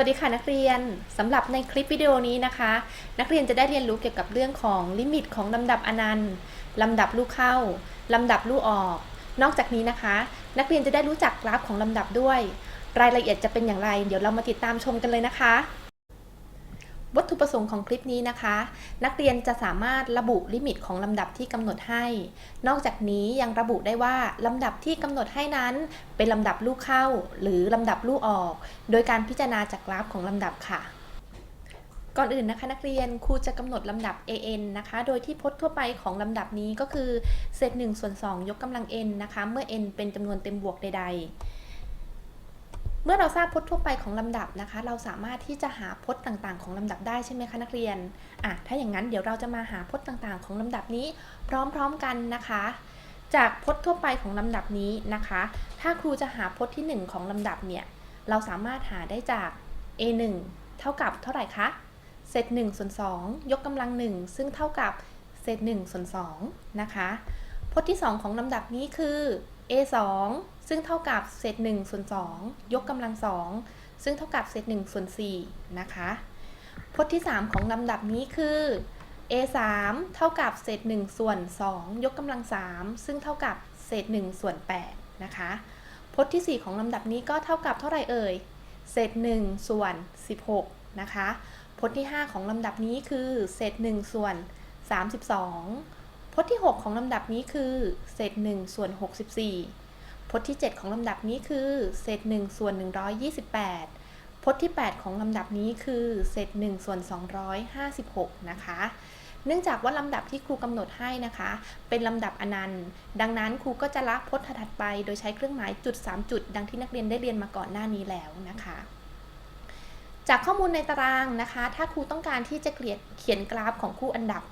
สวัสดีค่ะนักเรียนสำหรับในคลิปวิดีโอนี้นะคะ นักเรียนจะได้เรียนรู้เกี่ยวกับเรื่องของลิมิตของลำดับอนันต์ลำดับลูกเข้าลำดับลูกออก นอกจากนี้นะคะ นักเรียนจะได้รู้จักกราฟของลำดับด้วย รายละเอียดจะเป็นอย่างไร เดี๋ยวเรามาติดตามชมกันเลยนะคะ วัตถุประสงค์ของคลิปนี้นะคะ นักเรียนจะสามารถระบุลิมิตของลำดับที่กำหนดให้ นอกจากนี้ยังระบุได้ว่าลำดับที่กำหนดให้นั้น เป็นลำดับลูกเข้า หรือลำดับลูกออก โดยการพิจารณาจากกราฟของลำดับค่ะ ก่อนอื่นนะคะ นักเรียนครูจะกำหนดลำดับ an นะคะ โดยที่พจน์ทั่วไปของลำดับนี้ก็คือเศษ1ส่วน2ยกกำลัง n นะคะ เมื่อ n เป็นจำนวนเต็มบวกใด ๆ เมื่อเราทราบพจน์ทั่วไปของลำดับนะคะ เราสามารถที่จะหาพจน์ต่างๆ ของลำดับได้ใช่ไหมคะนักเรียนอะถ้าอย่างนั้นเดี๋ยวเราจะมาหาพจน์ต่างๆ ของลำดับนี้พร้อมๆกันนะคะ จากพจน์ทั่วไปของลำดับนี้นะคะ ถ้าครูจะหาพจน์ที่ 1 ของลำดับเนี่ยเราสามารถหาได้จาก a1 เท่ากับเท่าไหร่คะเศษ1ส่วน2ยกกำลัง 1 ซึ่งเท่ากับเศษ1ส่วน2นะคะพจน์ที่ 2 ของลำดับนี้คือ a2 ซึ่งเท่ากับเศษ1ส่วน2ยกกำลัง2ซึ่งเท่ากับเศษ1ส่วน4นะคะพจน์ที่ 3 ของลำดับนี้คือ a3 เท่ากับเศษ1ส่วน2ยกกำลัง3ซึ่งเท่ากับเศษ1ส่วน8นะคะพจน์ที่ 4 ของลำดับนี้ก็เท่ากับเท่าไหร่เอ่ยเศษ1ส่วน16นะคะพจน์ที่ 5 ของลำดับนี้คือเศษ1ส่วน32 พจน์ที่ 6 ของลำดับนี้คือ เศษ1ส่วน 64 พจน์ที่ 7 ของลำดับนี้คือ เศษ1ส่วน 128 พจน์ที่ 8 ของลำดับนี้คือ เศษ1ส่วน 256 นะคะเนื่องจากว่าลำดับที่ครูกำหนดให้นะคะ เป็นลำดับอนันต์ ดังนั้นครูก็จะละพจน์ถัดไป โดยใช้เครื่องหมายจุด 3 จุด ดังที่นักเรียนได้เรียนมาก่อนหน้านี้แล้วนะคะ จากข้อมูลในตารางนะคะ ถ้าครูต้องการที่จะเขียนเขียนกราฟของคู่อันดับ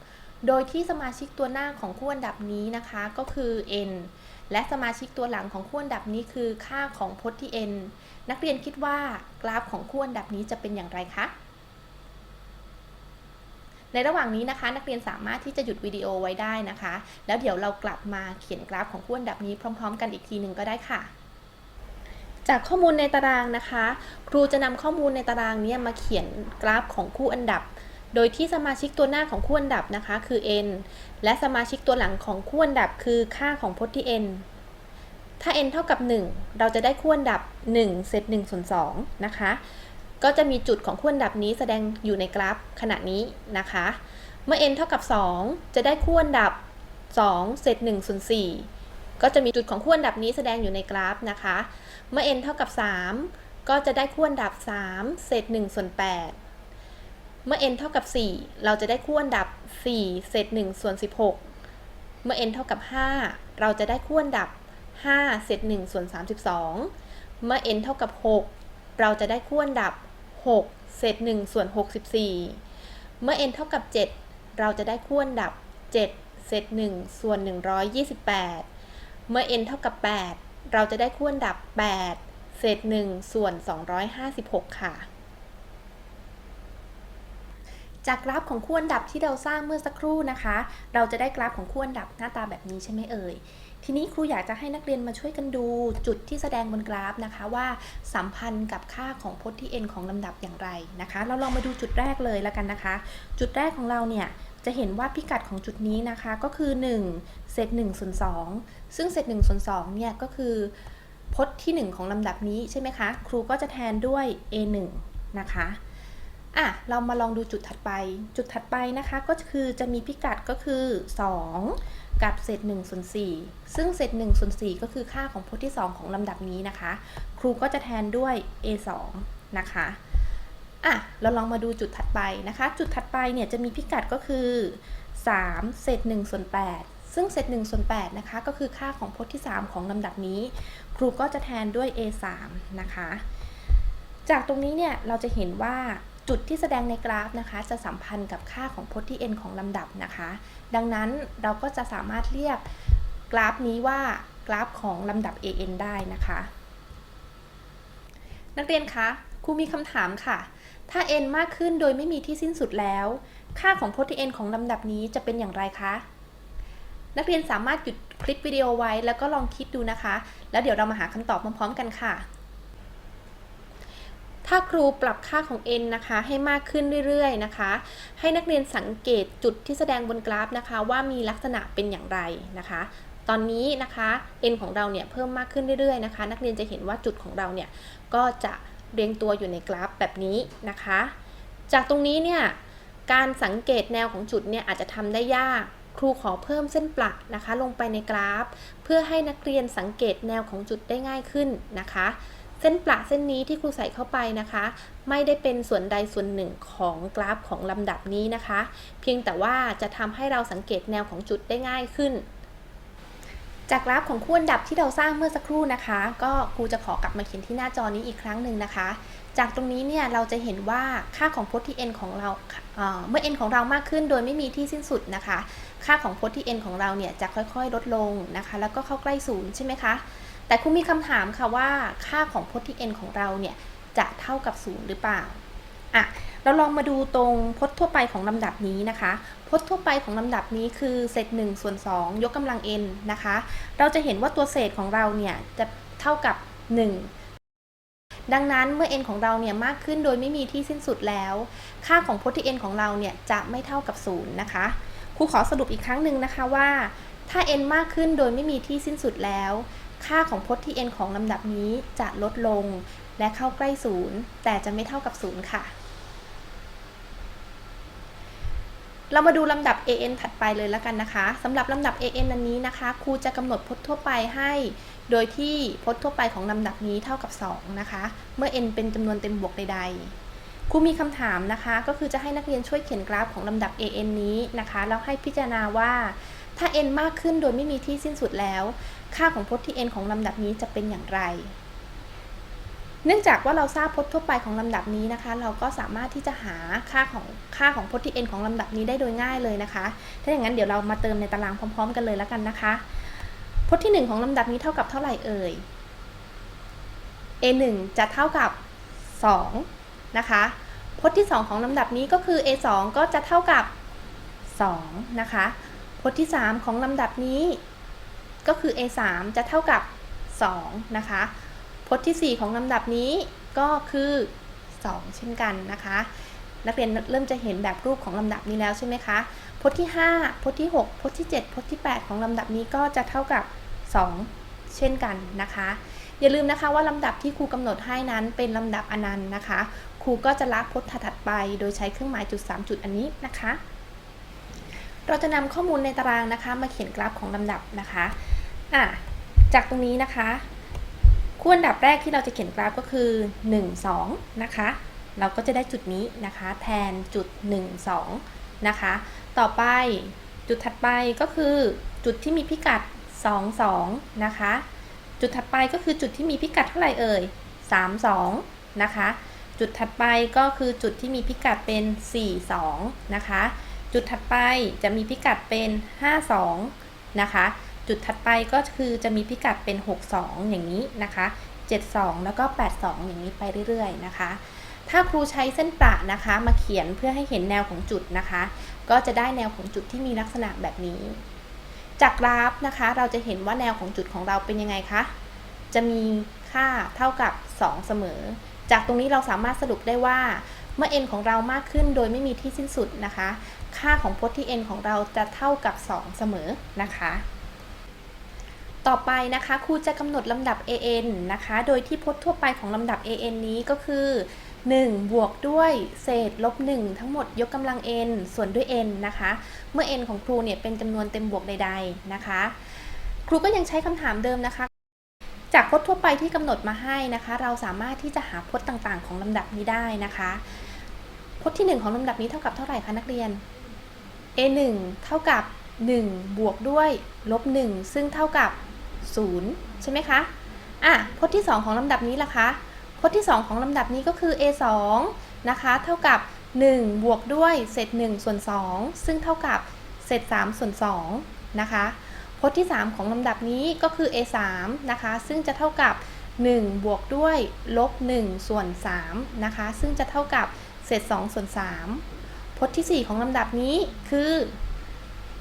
โดยที่สมาชิกตัวหน้าของคู่อันดับนี้นะคะก็คือ n และสมาชิกตัวหลังของคู่อันดับนี้คือค่าของพจน์ที่ n นักเรียนคิดว่ากราฟของคู่อันดับนี้จะเป็นอย่างไรคะ ในระหว่างนี้นะคะ นักเรียนสามารถที่จะหยุดวิดีโอไว้ได้นะคะ แล้วเดี๋ยวเรากลับมาเขียนกราฟของคู่อันดับนี้พร้อม ๆ กันอีกทีหนึ่งก็ได้ค่ะจากข้อมูลในตารางนะคะ ครูจะนำข้อมูลในตารางนี้มาเขียนกราฟของคู่อันดับ โดยที่สมาชิกตัวหน้าของคู่อันดับนะคะ คือ n และสมาชิกตัวหลังของคู่อันดับคือค่าของพจน์ที่ n ถ้า n เท่ากับ 1 เราจะได้คู่อันดับ1เศษ1ส่วน2นะคะ ก็จะมีจุดของคู่อันดับนี้แสดงอยู่ในกราฟขณะนี้นะคะ เมื่อ n เท่ากับ 2 จะได้คู่อันดับ2เศษ1ส่วน4ก็จะมีจุดของคู่อันดับนี้แสดงอยู่ในกราฟนะคะ เมื่อ n เท่ากับ 3 ก็จะได้คู่อันดับ3เศษ1ส่วน8 เมื่อ n เท่ากับ 4 เราจะได้คู่อันดับ 4 เศษ1ส่วน 16 เมื่อ n เท่ากับ 5 เราจะได้คู่อันดับ 5 เศษ1ส่วน 32 เมื่อ n เท่ากับ 6 เราจะได้คู่อันดับ 6 เศษ1ส่วน 64 เมื่อ n เท่ากับ 7 เราจะได้คู่อันดับ 7 เศษ1ส่วน 128 เมื่อ n เท่ากับ 8 เราจะได้คู่อันดับ 8 เศษ1ส่วน 256 ค่ะ จากกราฟของคู่อันดับที่เราสร้างเมื่อสักครู่นะคะ เราจะได้กราฟของคู่อันดับหน้าตาแบบนี้ใช่ไหมเอ่ยทีนี้ครูอยากจะให้นักเรียนมาช่วยกันดูจุดที่แสดงบนกราฟนะคะว่าสัมพันธ์กับค่าของพจน์ที่ n ของลำดับอย่างไรนะคะ เราลองมาดูจุดแรกเลยแล้วกันนะคะ จุดแรกของเราเนี่ยจะเห็นว่าพิกัดของจุดนี้นะคะก็คือ1เศษ1ส่วน2ซึ่งเศษ1ส่วน2เนี่ยก็คือพจน์ที่ 1 ของลำดับนี้ใช่ไหมคะ ครูก็จะแทนด้วย a1 นะคะ อะเรามาลองดูจุดถัดไป จุดถัดไปนะคะก็คือจะมีพิกัดก็คือ 2 กับเศษ1ส่วน4ซึ่งเศษ1ส่วน4ก็คือค่าของพจน์ที่ 2 ของลำดับนี้นะคะ ครูก็จะแทนด้วย a2 นะคะอะเราลองมาดูจุดถัดไปนะคะ จุดถัดไปเนี่ยจะมีพิกัดก็คือ 3 เศษ1ส่วน8ซึ่งเศษ1ส่วน8นะคะก็คือค่าของพจน์ที่ 3 ของลำดับนี้ ครูก็จะแทนด้วย a3 นะคะ จากตรงนี้เนี่ยเราจะเห็นว่า จุดที่แสดงในกราฟนะคะ จะสัมพันธ์กับค่าของพจน์ที่ n ของลำดับนะคะ ดังนั้นเราก็จะสามารถเรียกกราฟนี้ว่ากราฟของลำดับ an ได้นะคะ นักเรียนคะครูมีคำถามค่ะ ถ้า n มากขึ้นโดยไม่มีที่สิ้นสุดแล้ว ค่าของพจน์ที่ n ของลำดับนี้จะเป็นอย่างไรคะ นักเรียนสามารถหยุดคลิปวิดีโอไว้แล้วก็ลองคิดดูนะคะ แล้วเดี๋ยวเรามาหาคำตอบพร้อมๆกันค่ะ ถ้าครูปรับค่าของ n นะคะให้มากขึ้นเรื่อยๆนะคะ ให้นักเรียนสังเกตจุดที่แสดงบนกราฟนะคะ ว่ามีลักษณะเป็นอย่างไรนะคะ ตอนนี้นะคะ n ของเราเนี่ยเพิ่มมากขึ้นเรื่อยๆนะคะ นักเรียนจะเห็นว่าจุดของเราเนี่ยก็จะเรียงตัวอยู่ในกราฟแบบนี้นะคะ จากตรงนี้เนี่ยการสังเกตแนวของจุดเนี่ยอาจจะทำได้ยากครูขอเพิ่มเส้นประนะคะ ลงไปในกราฟ เพื่อให้นักเรียนสังเกตแนวของจุดได้ง่ายขึ้นนะคะ เส้นประเส้นนี้ที่ครูใส่เข้าไปนะคะ ไม่ได้เป็นส่วนใดส่วนหนึ่งของกราฟของลำดับนี้นะคะ เพียงแต่ว่าจะทำให้เราสังเกตแนวของจุดได้ง่ายขึ้น จากกราฟของคู่อันดับที่เราสร้างเมื่อสักครู่นะคะ ก็ครูจะขอกลับมาเขียนที่หน้าจอนี้อีกครั้งหนึ่งนะคะ จากตรงนี้เนี่ยเราจะเห็นว่าค่าของพจน์ที่ n ของเราเเมื่อ n ของเรามากขึ้นโดยไม่มีที่สิ้นสุดนะคะ ค่าของพจน์ที่ n ของเราเนี่ยจะค่อยๆ ลดลงนะคะ แล้วก็เข้าใกล้ศูนย์ใช่ไหมคะ แต่ครูมีคำถามค่ะว่าค่าของพจน์ที่ n ของเราเนี่ยจะเท่ากับศูนย์หรือเปล่าอะเราลองมาดูตรงพจน์ทั่วไปของลำดับนี้นะคะ พจน์ทั่วไปของลำดับนี้คือเศษ1ส่วน2 ยกกำลัง n นะคะ เราจะเห็นว่าตัวเศษของเราเนี่ยจะเท่ากับ 1 ดังนั้นเมื่อ n ของเราเนี่ยมากขึ้นโดยไม่มีที่สิ้นสุดแล้ว ค่าของพจน์ที่ n ของเราเนี่ยจะไม่เท่ากับ 0 นะคะครูขอสรุปอีกครั้งหนึ่งนะคะว่า ถ้า n มากขึ้นโดยไม่มีที่สิ้นสุดแล้ว ค่าของพจน์ที่ n ของลำดับนี้จะลดลงและเข้าใกล้ศูนย์แต่จะไม่เท่ากับศูนย์ค่ะ เรามาดูลำดับ an ถัดไปเลยแล้วกันนะคะสำหรับลำดับ an อันนี้นะคะครูจะกำหนดพจน์ทั่วไปให้ โดยที่พจน์ทั่วไปของลำดับนี้เท่ากับ 2 นะคะ เมื่อ n เป็นจำนวนเต็มบวกใด ๆครูมีคำถามนะคะ ก็คือจะให้นักเรียนช่วยเขียนกราฟของลำดับ an นี้นะคะ แล้วให้พิจารณาว่า ถ้า n มากขึ้นโดยไม่มีที่สิ้นสุดแล้ว ค่าของพจน์ที่ n ของลำดับนี้จะเป็นอย่างไร เนื่องจากว่าเราทราบพจน์ทั่วไปของลำดับนี้นะคะ เราก็สามารถที่จะหาค่าของค่าของพจน์ที่ n ของลำดับนี้ได้โดยง่ายเลยนะคะ ถ้าอย่างนั้นเดี๋ยวเรามาเติมในตารางพร้อม ๆ กันเลยแล้วกันนะคะ พจน์ที่ 1 ของลำดับนี้เท่ากับเท่าไหร่เอ่ย a 1จะเท่ากับ 2 นะคะ พจน์ที่ 2 ของลำดับนี้ก็คือ a 2ก็จะเท่ากับ 2 นะคะ พจน์ที่ 3 ของลำดับนี้ ก็คือ a 3จะเท่ากับ 2 นะคะ พจน์ที่ 4 ของลำดับนี้ก็คือ 2 เช่นกันนะคะ นักเรียนเริ่มจะเห็นแบบรูปของลำดับนี้แล้วใช่ไหมคะ พจน์ที่ 5 พจน์ที่ 6 พจน์ที่ 7 พจน์ที่ 8 ของลำดับนี้ก็จะเท่ากับ 2 เช่นกันนะคะ อย่าลืมนะคะว่าลำดับที่ครูกำหนดให้นั้นเป็นลำดับอนันต์นะคะ ครูก็จะละพจน์ถัดๆไป โดยใช้เครื่องหมายจุด 3 จุดอันนี้นะคะ เราจะนำข้อมูลในตารางนะคะ มาเขียนกราฟของลำดับนะคะอะจากตรงนี้นะคะคู่อันดับแรกที่เราจะเขียนกราฟก็คือ 1 2 นะคะ เราก็จะได้จุดนี้นะคะ แทนจุด 1 2 นะคะ ต่อไปจุดถัดไปก็คือจุดที่มีพิกัด 2 2 นะคะ จุดถัดไปก็คือจุดที่มีพิกัดเท่าไหร่เอ่ย 3 2 นะคะ จุดถัดไปก็คือจุดที่มีพิกัดเป็น 4 2 นะคะ จุดถัดไปจะมีพิกัดเป็น 5 2 นะคะ จุดถัดไปก็คือจะมีพิกัดเป็น 6 2 อย่างนี้นะคะ 7 2 แล้วก็ 8 2 อย่างนี้ไปเรื่อยๆนะคะ ถ้าครูใช้เส้นประนะคะ มาเขียนเพื่อให้เห็นแนวของจุดนะคะ ก็จะได้แนวของจุดที่มีลักษณะแบบนี้ จากกราฟนะคะ เราจะเห็นว่าแนวของจุดของเราเป็นยังไงคะ จะมีค่าเท่ากับ 2 เสมอ จากตรงนี้เราสามารถสรุปได้ว่าเมื่อ n ของเรามากขึ้นโดยไม่มีที่สิ้นสุดนะคะ ค่าของพจน์ที่ n ของเราจะเท่ากับ 2 เสมอนะคะ ต่อไปนะคะครูจะกำหนดลำดับ an นะคะ โดยที่พจน์ทั่วไปของลำดับ an นี้ก็คือ 1 บวกด้วยเศษลบ 1 ทั้งหมดยกกำลัง n ส่วนด้วย n นะคะ เมื่อ n ของครูเนี่ยเป็นจำนวนเต็มบวกใด ๆนะคะ ครูก็ยังใช้คำถามเดิมนะคะจากพจน์ทั่วไปที่กำหนดมาให้นะคะ เราสามารถที่จะหาพจน์ต่างๆ ของลำดับนี้ได้นะคะ พจน์ที่ 1 ของลำดับนี้เท่ากับเท่าไหร่คะนักเรียน a 1 เท่ากับ 1 บวกด้วยลบ 1 ซึ่งเท่ากับ 0 ใช่ไหมคะ อะพจน์ที่ 2 ของลำดับนี้ล่ะคะ พจน์ที่ 2 ของลำดับนี้ก็คือ a 2 นะคะ เท่ากับ 1 บวกด้วยเศษ1ส่วน 2 ซึ่งเท่ากับเศษ3ส่วน2นะคะ พจน์ที่ 3 ของลำดับนี้ก็คือ a 3 นะคะ ซึ่งจะเท่ากับ 1 บวกด้วยลบ1ส่วน3นะคะ ซึ่งจะเท่ากับเศษ2ส่วน3 พจน์ที่ 4 ของลำดับนี้คือ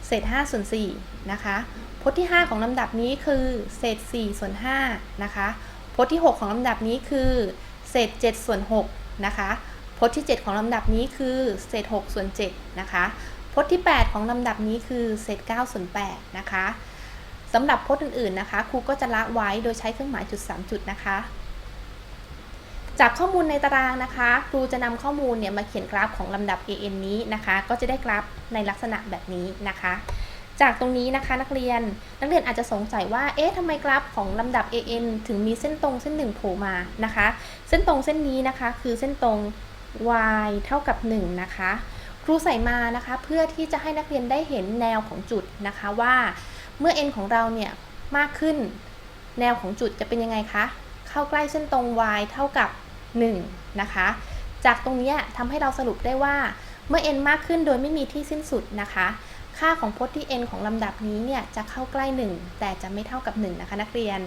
เศษ5ส่วน4นะคะพจน์ที่ 5 ของลำดับนี้คือเศษ4ส่วน5นะคะพจน์ที่ 6 ของลำดับนี้คือเศษ7ส่วน6นะคะพจน์ที่ 7 ของลำดับนี้คือเศษ6ส่วน7นะคะพจน์ที่ 8 ของลำดับนี้คือเศษ9ส่วน8นะคะสำหรับพจน์อื่นๆนะคะครูก็จะละไว้โดยใช้เครื่องหมายจุด 3 จุดนะคะ จากข้อมูลในตารางนะคะ ครูจะนำข้อมูลเนี่ยมาเขียนกราฟของลำดับ an นี้นะคะ ก็จะได้กราฟในลักษณะแบบนี้นะคะ จากตรงนี้นะคะนักเรียนนักเรียนอาจจะสงสัยว่าเอ๊ะทำไมกราฟของลำดับ an ถึงมีเส้นตรงเส้นหนึ่งโผล่มานะคะ เส้นตรงเส้นนี้นะคะ คือเส้นตรง y เท่ากับ 1 นะคะ ครูใส่มานะคะเพื่อที่จะให้นักเรียนได้เห็นแนวของจุดนะคะว่าเมื่อ n ของเราเนี่ยมากขึ้น แนวของจุดจะเป็นยังไงคะ เข้าใกล้เส้นตรง y เท่ากับ 1นะคะ จากตรงนี้ทำให้เราสรุปได้ว่าเมื่อ n มากขึ้นโดยไม่มีที่สิ้นสุดนะคะ ค่าของพจน์ที่ n ของลำดับนี้เนี่ยจะเข้าใกล้ 1 แต่จะไม่เท่ากับ 1 นะคะนักเรียน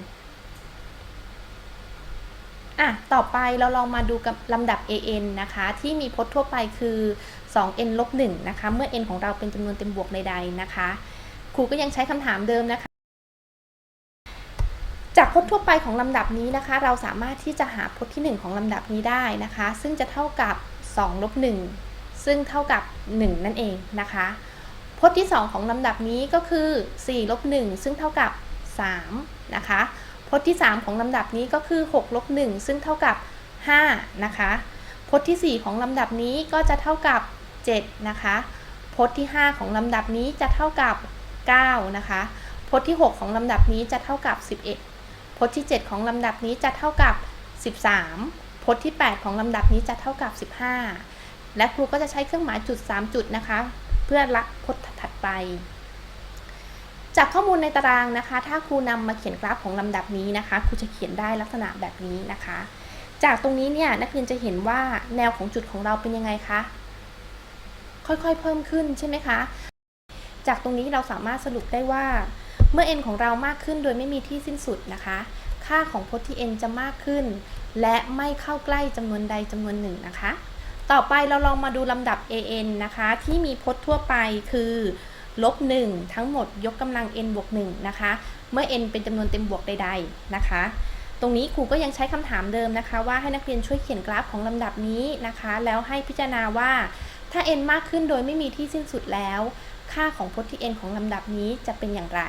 อะต่อไปเราลองมาดูกับลำดับ an นะคะ ที่มีพจน์ทั่วไปคือ 2n ลบ1นะคะ เมื่อ n ของเราเป็นจำนวนเต็มบวกใดๆนะคะ ครูก็ยังใช้คำถามเดิมนะคะ จากพจน์ทั่วไปของลำดับนี้นะคะ เราสามารถที่จะหาพจน์ที่ 1 ของลำดับนี้ได้นะคะ ซึ่งจะเท่ากับ2ลบ1ซึ่งเท่ากับ 1 นั่นเองนะคะ พจน์ที่ 2 ของลำดับนี้ก็คือ4ลบ1ซึ่งเท่ากับ3นะคะพจน์ที่ 3 ของลำดับนี้ก็คือ6ลบ1ซึ่งเท่ากับ5นะคะพจน์ที่ 4 ของลำดับนี้ก็จะเท่ากับ 7 นะคะ พจน์ที่ 5 ของลำดับนี้จะเท่ากับ 9 นะคะ พจน์ที่ 6 ของลำดับนี้จะเท่ากับ 11 พจน์ที่ 7 ของลำดับนี้จะเท่ากับ 13 พจน์ที่ 8 ของลำดับนี้จะเท่ากับ 15 และครูก็จะใช้เครื่องหมายจุด 3 จุดนะคะ เพื่อละพจน์ถัดไป จากข้อมูลในตารางนะคะ ถ้าครูนำมาเขียนกราฟของลำดับนี้นะคะครูจะเขียนได้ลักษณะแบบนี้นะคะ จากตรงนี้เนี่ยนักเรียนจะเห็นว่าแนวของจุดของเราเป็นยังไงคะค่อยๆเพิ่มขึ้นใช่ไหมคะ จากตรงนี้เราสามารถสรุปได้ว่า เมื่อ n ของเรามากขึ้นโดยไม่มีที่สิ้นสุดนะคะ ค่าของพจน์ที่ n จะมากขึ้น และไม่เข้าใกล้จำนวนใดจำนวนหนึ่งนะคะ ต่อไปเราลองมาดูลำดับ an นะคะ ที่มีพจน์ทั่วไปคือลบ1ทั้งหมดยกกำลัง n บวก1นะคะ เมื่อ n เป็นจำนวนเต็มบวกใด ๆ นะคะ ตรงนี้ครูก็ยังใช้คำถามเดิมนะคะ ว่าให้นักเรียนช่วยเขียนกราฟของลำดับนี้นะคะ แล้วให้พิจารณาว่าถ้า n มากขึ้นโดยไม่มีที่สิ้นสุดแล้ว ค่าของพจน์ที่ n ของลำดับนี้จะเป็นอย่างไร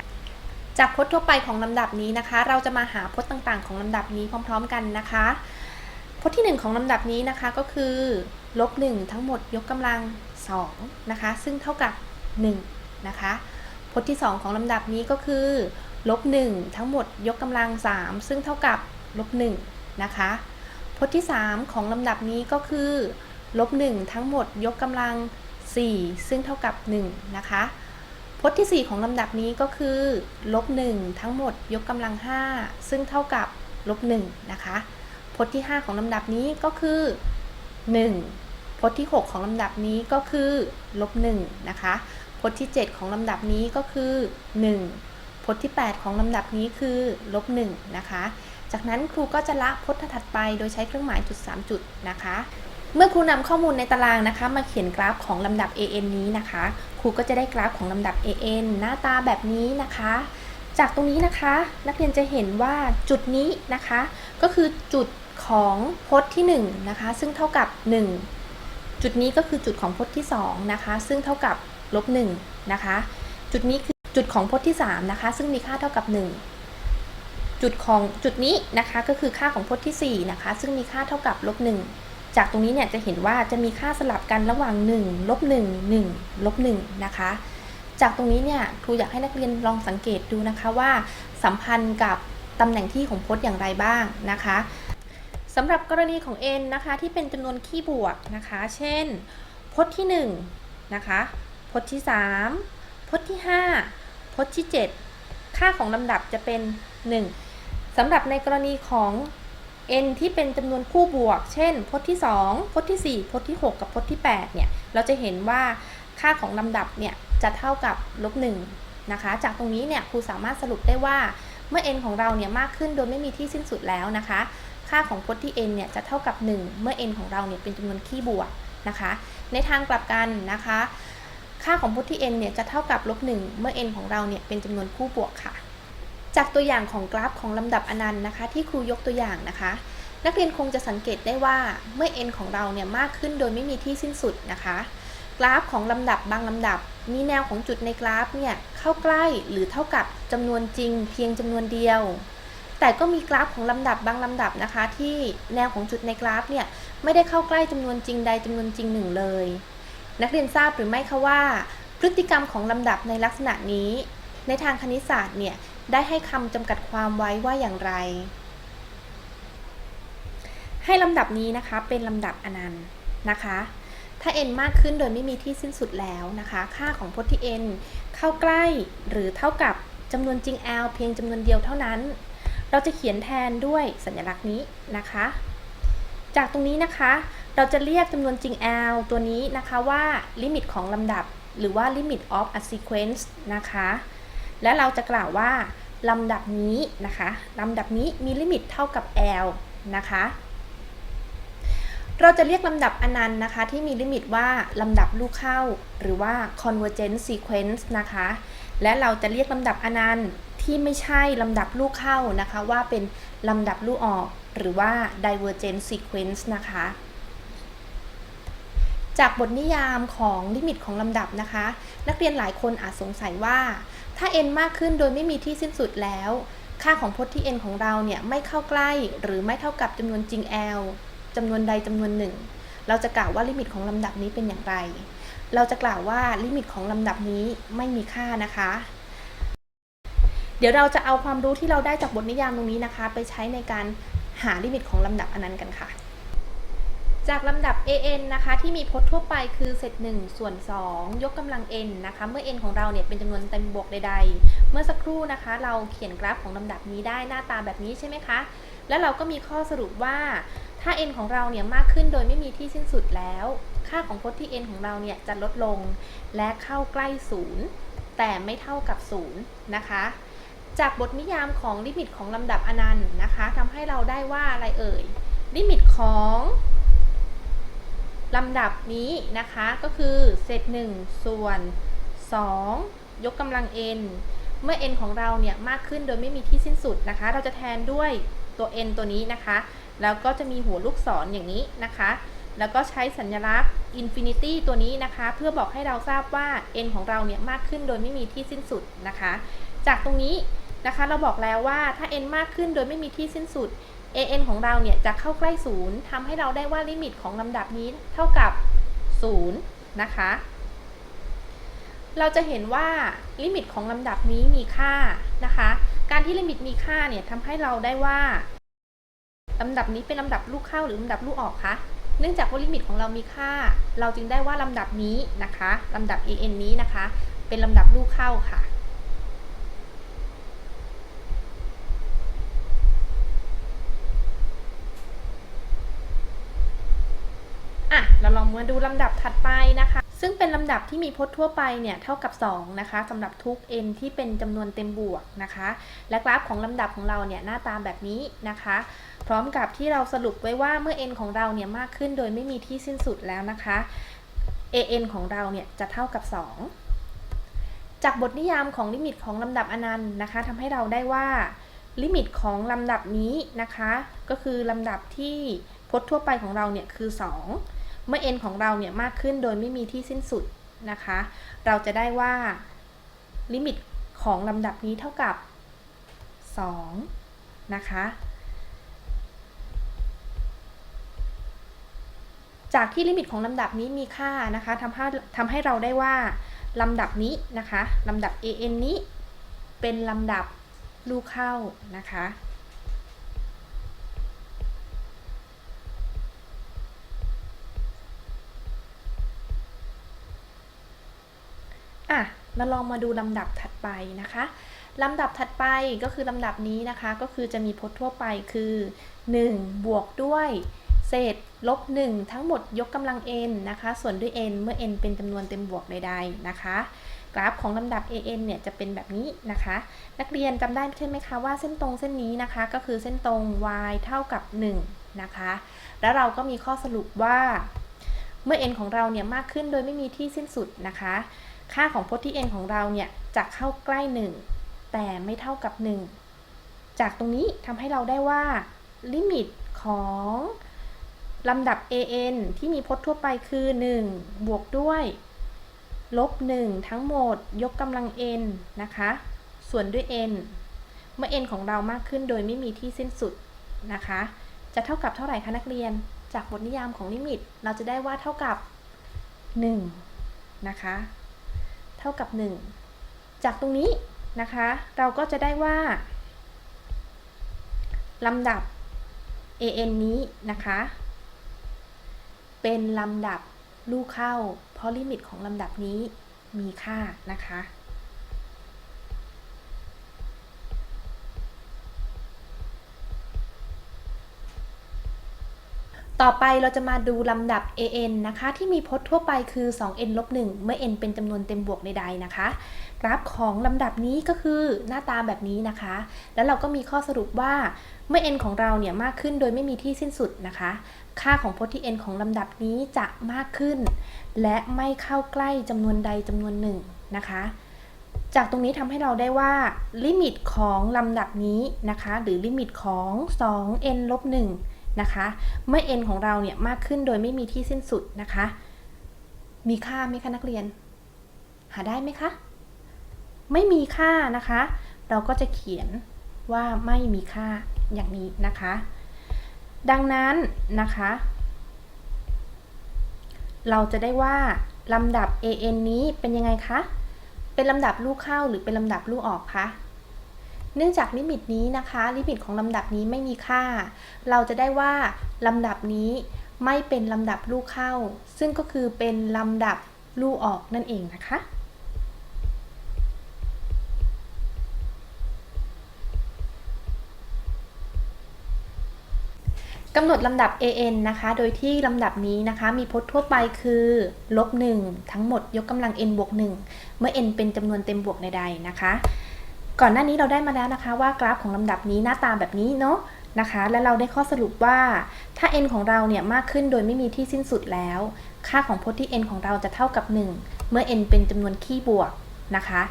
จากพจน์ทั่วไปของลำดับนี้นะคะ เราจะมาหาพจน์ต่างๆ ของลำดับนี้พร้อม ๆ กันนะคะพจน์ที่ 1 ของลำดับนี้นะคะก็คือลบ1ทั้งหมดยกกำลัง2นะคะซึ่งเท่ากับ1นะคะพจน์ที่ 2 ของลำดับนี้ก็คือลบ1ทั้งหมดยกกำลัง 3 ซึ่งเท่ากับลบ1นะคะพจน์ที่ 3 ของลำดับนี้ก็คือลบ1ทั้งหมดยกกำลัง 4 ซึ่งเท่ากับ1นะคะ พจน์ที่ 4 ของลำดับนี้ก็คือลบ1ทั้งหมดยกกำลัง 5 ซึ่งเท่ากับลบ1นะคะ พจน์ที่ 5 ของลำดับนี้ก็คือ 1 พจน์ที่ 6 ของลำดับนี้ก็คือลบ1นะคะ พจน์ที่ 7 ของลำดับนี้ก็คือ 1 พจน์ที่ 8 ของลำดับนี้คือลบ1นะคะ จากนั้นครูก็จะละพจน์ถัดไปโดยใช้เครื่องหมายจุด 3 จุดนะคะ เมื่อครูนำข้อมูลในตารางนะคะ มาเขียนกราฟของลำดับ an นี้นะคะ ครูก็จะได้กราฟของลำดับ an หน้าตาแบบนี้นะคะ จากตรงนี้นะคะ นักเรียนจะเห็นว่าจุดนี้นะคะ ก็คือจุดของพจน์ที่ 1 นะคะ ซึ่งเท่ากับ 1 จุดนี้ก็คือจุดของพจน์ที่ 2 นะคะ ซึ่งเท่ากับลบ1นะคะ จุดนี้คือจุดของพจน์ที่ 3 นะคะ ซึ่งมีค่าเท่ากับ 1 จุดของจุดนี้นะคะก็คือค่าของพจน์ที่ 4 นะคะ ซึ่งมีค่าเท่ากับลบ1 จากตรงนี้เนี่ยจะเห็นว่าจะมีค่าสลับกันระหว่าง1ลบ1 1ลบ1นะคะ จากตรงนี้เนี่ยครูอยากให้นักเรียนลองสังเกตดูนะคะว่าสัมพันธ์กับตำแหน่งที่ของพจน์อย่างไรบ้างนะคะสำหรับกรณีของ n นะคะที่เป็นจำนวนคี่บวกนะคะ เช่น พจน์ที่1นะคะพจน์ที่ 3 พจน์ที่ 5 พจน์ที่ 7 ค่าของลำดับจะเป็น 1สำหรับในกรณีของ n ที่เป็นจำนวนคู่บวก เช่นพจน์ที่ 2พจน์ที่ 4พจน์ที่ 6 กับพจน์ที่ 8 เนี่ย เราจะเห็นว่าค่าของลำดับเนี่ยจะเท่ากับลบ1นะคะ จากตรงนี้เนี่ยครูสามารถสรุปได้ว่าเมื่อ n ของเราเนี่ยมากขึ้นโดยไม่มีที่สิ้นสุดแล้วนะคะ ค่าของพจน์ที่ n เนี่ยจะเท่ากับ 1 เมื่อ n ของเราเนี่ยเป็นจำนวนคี่บวกนะคะ ในทางกลับกันนะคะ ค่าของพจน์ที่ n เนี่ยจะเท่ากับลบ1เมื่อ n ของเราเนี่ยเป็นจำนวนคู่บวกค่ะ จากตัวอย่างของกราฟของลำดับอนันต์นะคะ ที่ครูยกตัวอย่างนะคะ นักเรียนคงจะสังเกตได้ว่าเมื่อ n ของเราเนี่ยมากขึ้นโดยไม่มีที่สิ้นสุดนะคะ กราฟของลำดับบางลำดับ มีแนวของจุดในกราฟเนี่ยเข้าใกล้หรือเท่ากับจำนวนจริง เพียงจำนวนเดียว แต่ก็มีกราฟของลำดับบางลำดับนะคะ ที่แนวของจุดในกราฟเนี่ยไม่ได้เข้าใกล้จำนวนจริงใดจำนวนจริงหนึ่งเลย นักเรียนทราบหรือไม่คะว่า พฤติกรรมของลำดับในลักษณะนี้ ในทางคณิตศาสตร์เนี่ย ได้ให้คำจำกัดความไว้ว่าอย่างไร ให้ลำดับนี้นะคะเป็นลำดับอนันต์นะคะ ถ้า n มากขึ้นโดยไม่มีที่สิ้นสุดแล้วนะคะ ค่าของพจน์ที่ n เข้าใกล้หรือเท่ากับจำนวนจริง l เพียงจำนวนเดียวเท่านั้น เราจะเขียนแทนด้วยสัญลักษณ์นี้นะคะ จากตรงนี้นะคะ เราจะเรียกจำนวนจริง l ตัวนี้นะคะว่าลิมิตของลำดับหรือว่า limit of a sequence นะคะ และเราจะกล่าวว่า ลำดับนี้นะคะลำดับนี้มีลิมิตเท่ากับ l นะคะ เราจะเรียกลำดับอนันต์นะคะ ที่มีลิมิตว่าลำดับลูกเข้า หรือว่า convergent sequence นะคะ และเราจะเรียกลำดับอนันต์ที่ไม่ใช่ลำดับลูกเข้านะคะ ว่าเป็นลำดับลูกออก หรือว่า divergent sequence นะคะ จากบทนิยามของลิมิตของลำดับนะคะ นักเรียนหลายคนอาจสงสัยว่า ถ้า n มากขึ้นโดยไม่มีที่สิ้นสุดแล้ว ค่าของพจน์ที่ n ของเราเนี่ยไม่เข้าใกล้หรือไม่เท่ากับจำนวนจริง l จำนวนใดจำนวนหนึ่ง เราจะกล่าวว่าลิมิตของลำดับนี้เป็นอย่างไร เราจะกล่าวว่าลิมิตของลำดับนี้ไม่มีค่านะคะ เดี๋ยวเราจะเอาความรู้ที่เราได้จากบทนิยามตรงนี้นะคะ ไปใช้ในการหาลิมิตของลำดับอันนั้นกันค่ะ จากลำดับ an นะคะที่มีพจน์ทั่วไปคือเศษ1ส่วน 2 ยกกำลัง n นะคะเมื่อ n ของเราเนี่ยเป็นจำนวนเต็มบวกใด ๆ เมื่อสักครู่นะคะ เราเขียนกราฟของลำดับนี้ได้หน้าตาแบบนี้ใช่ไหมคะ แล้วเราก็มีข้อสรุปว่าถ้า n ของเราเนี่ยมากขึ้นโดยไม่มีที่สิ้นสุดแล้ว ค่าของพจน์ที่ n ของเราเนี่ยจะลดลงและเข้าใกล้ 0 แต่ไม่เท่ากับ 0 นะคะจากบทนิยามของลิมิตของลำดับอนันต์นะคะทำให้เราได้ว่าอะไรเอ่ยลิมิตของ ลำดับนี้นะคะก็คือเศษ1ส่วน 2 ยกกำลัง n เมื่อ n ของเราเนี่ยมากขึ้นโดยไม่มีที่สิ้นสุดนะคะ เราจะแทนด้วยตัว n ตัวนี้นะคะ แล้วก็จะมีหัวลูกศรออย่างนี้นะคะ แล้วก็ใช้สัญลักษณ์ infinity ตัวนี้นะคะ เพื่อบอกให้เราทราบว่า n ของเราเนี่ยมากขึ้นโดยไม่มีที่สิ้นสุดนะคะ จากตรงนี้นะคะเราบอกแล้วว่าถ้า n มากขึ้นโดยไม่มีที่สิ้นสุด an ของเราเนี่ยจะเข้าใกล้ศูนย์ทำให้เราได้ว่าลิมิตของลำดับนี้เท่ากับ0นะคะ เราจะเห็นว่าลิมิตของลำดับนี้มีค่านะคะ การที่ลิมิตมีค่าเนี่ยทำให้เราได้ว่าลำดับนี้เป็นลำดับลูกเข้าหรือลำดับลูกออกคะเนื่องจากว่าลิมิตของเรามีค่า เราจึงได้ว่าลำดับนี้นะคะลำดับ an นี้นะคะ เป็นลำดับลูกเข้าค่ะ อะ เราลอง มาดูลำดับถัดไปนะคะ ซึ่งเป็นลำดับที่มีพจน์ทั่วไปเนี่ยเท่ากับ 2 นะคะสำหรับทุก n ที่เป็นจำนวนเต็มบวกนะคะ และกราฟของลำดับของเราเนี่ยหน้าตาแบบนี้นะคะ พร้อมกับที่เราสรุปไว้ว่าเมื่อ n ของเราเนี่ยมากขึ้นโดยไม่มีที่สิ้นสุดแล้วนะคะ an ของเราเนี่ยจะเท่ากับ 2 จากบทนิยามของลิมิตของลำดับอนันต์นะคะทำให้เราได้ว่าลิมิตของลำดับนี้นะคะ ก็คือลำดับที่พจน์ทั่วไปของเราเนี่ยคือ 2 เมื่อ n ของเราเนี่ยมากขึ้นโดยไม่มีที่สิ้นสุดนะคะ เราจะได้ว่าลิมิตของลำดับนี้เท่ากับ 2 นะคะ จากที่ลิมิตของลำดับนี้มีค่านะคะทำให้ทำให้เราได้ว่าลำดับนี้นะคะลำดับ an นี้เป็นลำดับลูกเข้านะคะ อะเราลองมาดูลำดับถัดไปนะคะลำดับถัดไปก็คือลำดับนี้นะคะ ก็คือจะมีพจน์ทั่วไปคือ 1 บวกด้วยเศษลบ 1 ทั้งหมดยกกำลัง n นะคะ ส่วนด้วย n เมื่อ n เป็นจำนวนเต็มบวกใดๆนะคะ กราฟของลำดับ an เนี่ยจะเป็นแบบนี้นะคะ นักเรียนจำได้ใช่ไหมคะว่าเส้นตรงเส้นนี้นะคะ ก็คือเส้นตรง y เท่ากับ 1 นะคะ แล้วเราก็มีข้อสรุปว่า เมื่อ n ของเราเนี่ยมากขึ้นโดยไม่มีที่สิ้นสุดนะคะ ค่าของพจน์ที่ n ของเราเนี่ยจะเข้าใกล้ 1 แต่ไม่เท่ากับ 1 จากตรงนี้ทำให้เราได้ว่า ลิมิตของลำดับ an ที่มีพจน์ทั่วไปคือ 1 บวกด้วยลบ 1 ทั้งหมด ยกกำลัง n นะคะ ส่วนด้วย n เมื่อ n ของเรามากขึ้นโดยไม่มีที่สิ้นสุดนะคะ จะเท่ากับเท่าไหร่คะนักเรียน จากบทนิยามของลิมิต เราจะได้ว่าเท่ากับ 1 นะคะ เท่ากับ 1 จากตรงนี้นะคะ เราก็จะได้ว่าลำดับ an นี้นะคะ เป็นลำดับลูกเข้า เพราะลิมิตของลำดับนี้มีค่านะคะ ต่อไปเราจะมาดูลำดับ an นะคะ ที่มีพจน์ทั่วไปคือ 2n ลบ1เมื่อ n เป็นจำนวนเต็มบวกใดๆนะคะ กราฟของลำดับนี้ก็คือหน้าตาแบบนี้นะคะ แล้วเราก็มีข้อสรุปว่าเมื่อ n ของเราเนี่ยมากขึ้นโดยไม่มีที่สิ้นสุดนะคะ ค่าของพจน์ที่ n ของลำดับนี้จะมากขึ้น และไม่เข้าใกล้จำนวนใดจำนวนหนึ่งนะคะจากตรงนี้ทำให้เราได้ว่าลิมิตของลำดับนี้นะคะ หรือลิมิตของ 2n ลบ1 นะคะ เมื่อ n ของเราเนี่ยมากขึ้นโดยไม่มีที่สิ้นสุดนะคะ มีค่าไหมคะนักเรียน หาได้ไหมคะ ไม่มีค่านะคะ เราก็จะเขียนว่าไม่มีค่าอย่างนี้นะคะ ดังนั้นนะคะ เราจะได้ว่าลำดับ an นี้เป็นยังไงคะ เป็นลำดับลูกเข้าหรือเป็นลำดับลูกออกคะ เนื่องจากลิมิตนี้นะคะ ลิมิตของลำดับนี้ไม่มีค่า เราจะได้ว่าลำดับนี้ไม่เป็นลำดับลูกเข้า ซึ่งก็คือเป็นลำดับลูกออกนั่นเองนะคะกำหนดลำดับ an นะคะ โดยที่ลำดับนี้นะคะ มีพจน์ทั่วไปคือลบ1ทั้งหมดยกกำลัง n บวก1เมื่อ n เป็นจำนวนเต็มบวกใดๆนะคะ ก่อนหน้านี้เราได้มาแล้วนะคะว่ากราฟของลำดับนี้หน้าตาแบบนี้เนาะนะคะ และเราได้ข้อสรุปว่าถ้า n ของเราเนี่ยมากขึ้นโดยไม่มีที่สิ้นสุดแล้ว ค่าของพจน์ที่ n ของเราจะเท่ากับ 1 เมื่อ n เป็นจำนวนคี่บวกนะคะ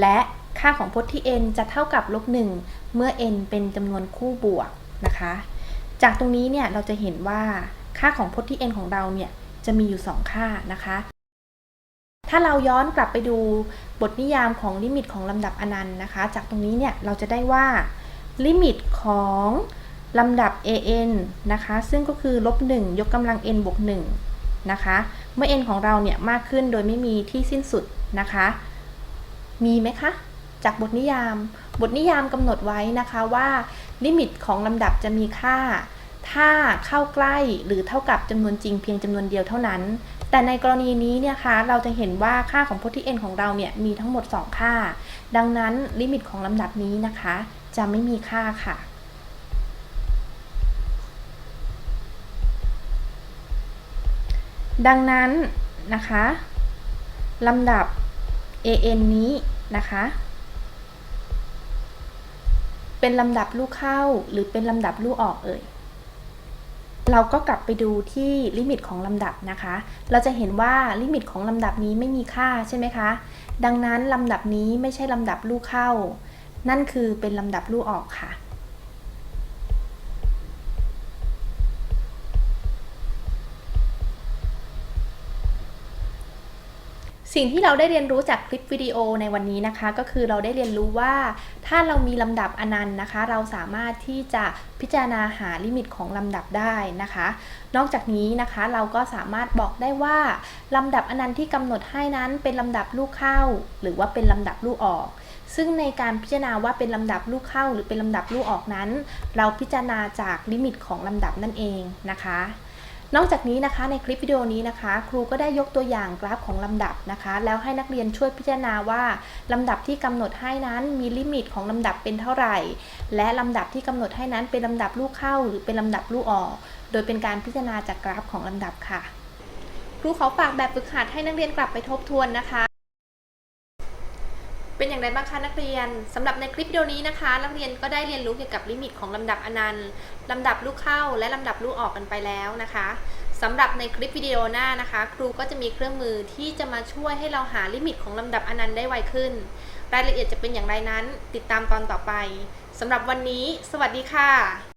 และค่าของพจน์ที่ n จะเท่ากับลบ1เมื่อ n เป็นจำนวนคู่บวกนะคะ จากตรงนี้เนี่ยเราจะเห็นว่าค่าของพจน์ที่ n ของเราเนี่ยจะมีอยู่ 2 ค่านะคะ ถ้าเราย้อนกลับไปดูบทนิยามของลิมิตของลำดับอนันต์นะคะ จากตรงนี้เนี่ยเราจะได้ว่าลิมิตของลำดับ an นะคะ ซึ่งก็คือลบ1ยกกำลัง n บวก1นะคะ เมื่อ n ของเราเนี่ยมากขึ้นโดยไม่มีที่สิ้นสุดนะคะ มีไหมคะ จากบทนิยาม บทนิยามกำหนดไว้นะคะว่าลิมิตของลำดับจะมีค่า ถ้าเข้าใกล้หรือเท่ากับจำนวนจริงเพียงจำนวนเดียวเท่านั้น แต่ในกรณีนี้เนี่ยคะเราจะเห็นว่าค่าของพจน์ที่ n ของเราเนี่ยมีทั้งหมด 2 ค่า ดังนั้นลิมิตของลำดับนี้นะคะ จะไม่มีค่าค่ะดังนั้นนะคะลำดับ an นี้นะคะ เป็นลำดับลูกเข้าหรือเป็นลำดับลูกออกเอ่ย เราก็กลับไปดูที่ลิมิตของลำดับนะคะ เราจะเห็นว่าลิมิตของลำดับนี้ไม่มีค่าใช่ไหมคะ ดังนั้นลำดับนี้ไม่ใช่ลำดับลูกเข้า นั่นคือเป็นลำดับลูกออกค่ะ สิ่งที่เราได้เรียนรู้จากคลิปวิดีโอในวันนี้นะคะ ก็คือเราได้เรียนรู้ว่า ถ้าเรามีลำดับอนันต์นะคะ เราสามารถที่จะพิจารณาหาลิมิตของลำดับได้นะคะ นอกจากนี้นะคะเราก็สามารถบอกได้ว่าลำดับอนันต์ที่กำหนดให้นั้นเป็นลำดับลูกเข้า หรือว่าเป็นลำดับลูกออก ซึ่งในการพิจารณาว่าเป็นลำดับลูกเข้า หรือเป็นลำดับลูกออกนั้น เราพิจารณาจากลิมิตของลำดับนั่นเองนะคะ นอกจากนี้นะคะในคลิปวิดีโอนี้นะคะ ครูก็ได้ยกตัวอย่างกราฟของลำดับนะคะ แล้วให้นักเรียนช่วยพิจารณาว่าลำดับที่กำหนดให้นั้นมีลิมิตของลำดับเป็นเท่าไหร่ และลำดับที่กำหนดให้นั้นเป็นลำดับลูกเข้า หรือเป็นลำดับลูกออก โดยเป็นการพิจารณาจากกราฟของลำดับค่ะ ครูขอฝากแบบฝึกหัดให้นักเรียนกลับไปทบทวนนะคะ เป็นอย่างไรบ้างคะนักเรียนสำหรับในคลิปวิดีโอนี้นะคะ นักเรียนก็ได้เรียนรู้เกี่ยวกับลิมิตของลำดับอนันต์ลำดับลูกเข้าและลำดับลูกออกกันไปแล้วนะคะสำหรับในคลิปวิดีโอหน้านะคะ ครูก็จะมีเครื่องมือที่จะมาช่วยให้เราหาลิมิตของลำดับอนันต์ได้ไวขึ้น รายละเอียดจะเป็นอย่างไรนั้น ติดตามตอนต่อไปสำหรับวันนี้ สวัสดีค่ะ